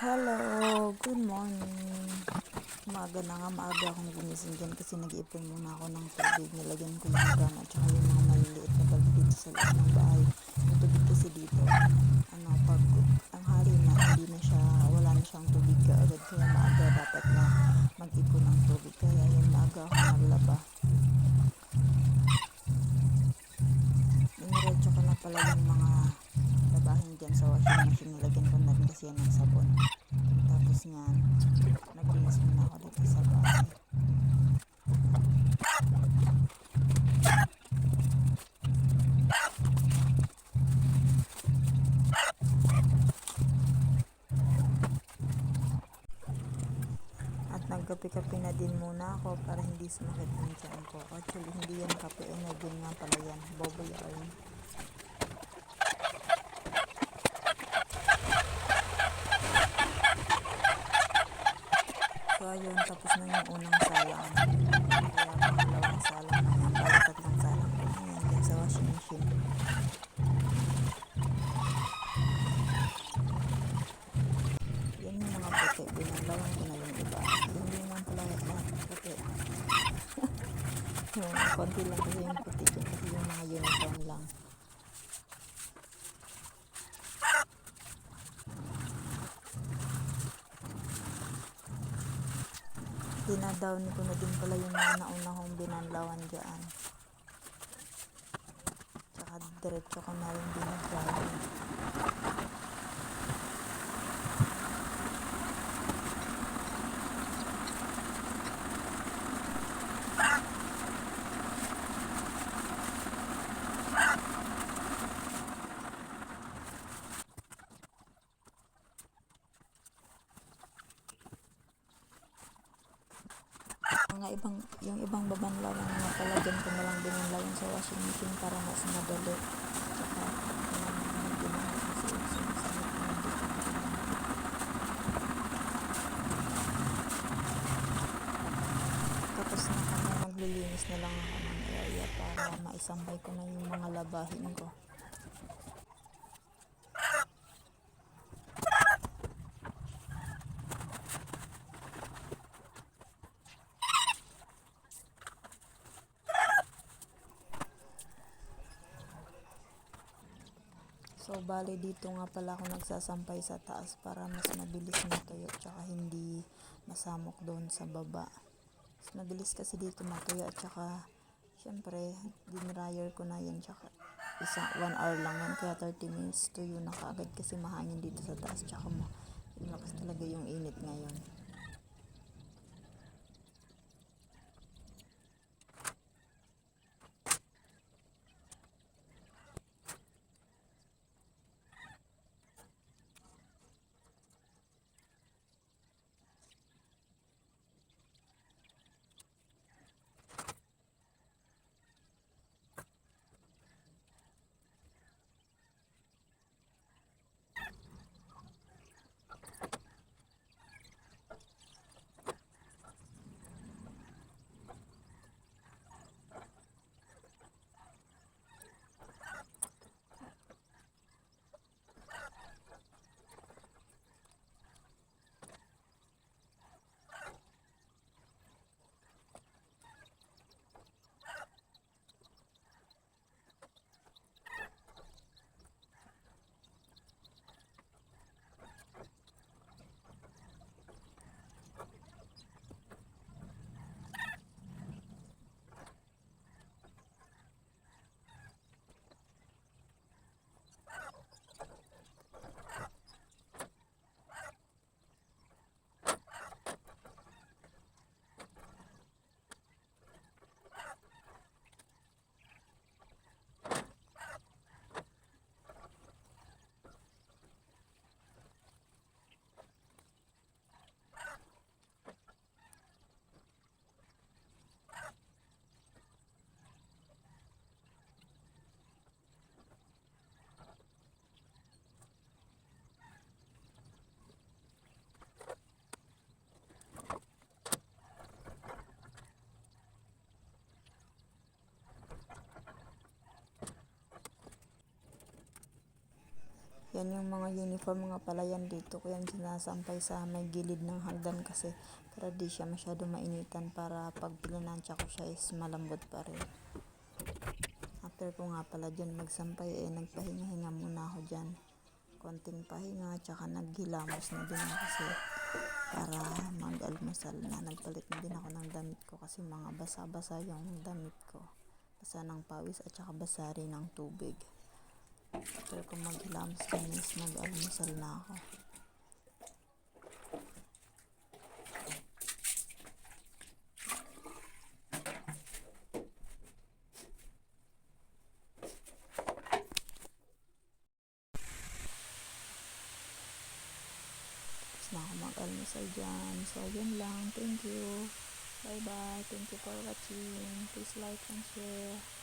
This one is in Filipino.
Hello, good morning. Umaga na nga, maaga akong gumising dyan kasi nag-iipon muna ako ng tubig. Nilagyan ko yung gana at saka yung mga maliliit na bulb dito sa loob ng bahay. Yung tubig kasi dito, ano, pag ang hari na, hindi na siya, wala na siyang tubig kaagad. Kaya maaga dapat na mag-ipon ng tubig. Kaya yun, maaga ako naglaba. Iniretso ko na pala yung mga labahin dyan sa washing machine. Nilagyan ko na rin kasi yan ng sabon. Nagkape-kape na din muna ako para hindi sumakit yung tiyan ko. Actually, hindi yan kape. Energy nga pala yan. Bubble yarn. Yung konti lang kasi yung puti dyan kasi yung mga uniform lang. Dinadown ko na din pala yung mga nauna kong binanlawan dyan. Tsaka diretso ko na rin dinadry. Mga ibang yung ibang babanlawan nga pala dyan ko na lang binanlawan sa washing machine para mas madali. Tsaka tapos na kami maglilinis na lang ako ng area para maisambay ko na yung mga labahin ko So, bali dito nga pala ako nagsasampay sa taas para mas mabilis matuyo tsaka hindi masamok doon sa baba. Mas mabilis kasi dito matuyo at tsaka syempre, dinryer ko na yan tsaka isang 1 hour lang yan kaya 30 minutes tuyo na kaagad kasi mahangin dito sa taas tsaka ma malakas talaga yung init ngayon. Yan yung mga uniform mga palayan dito ko yan sinasampay sa may gilid ng hagdan kasi para di siya masyado mainitan para pag pinansya ko siya is malambot pa rin. After ko nga pala dyan magsampay eh nagpahinga-hinga muna ako dyan. Konting pahinga tsaka naghilamos na din kasi para mag-almusal na. Nagpalit na din ako ng damit ko kasi mga basa-basa yung damit ko. Basa ng pawis at tsaka basa rin ng tubig. After ko maghilamos dyan is mag-almusal na ako. Na ako mag-almusal dyan. So, yun lang. Thank you. Bye-bye. Thank you for watching. Please like and share.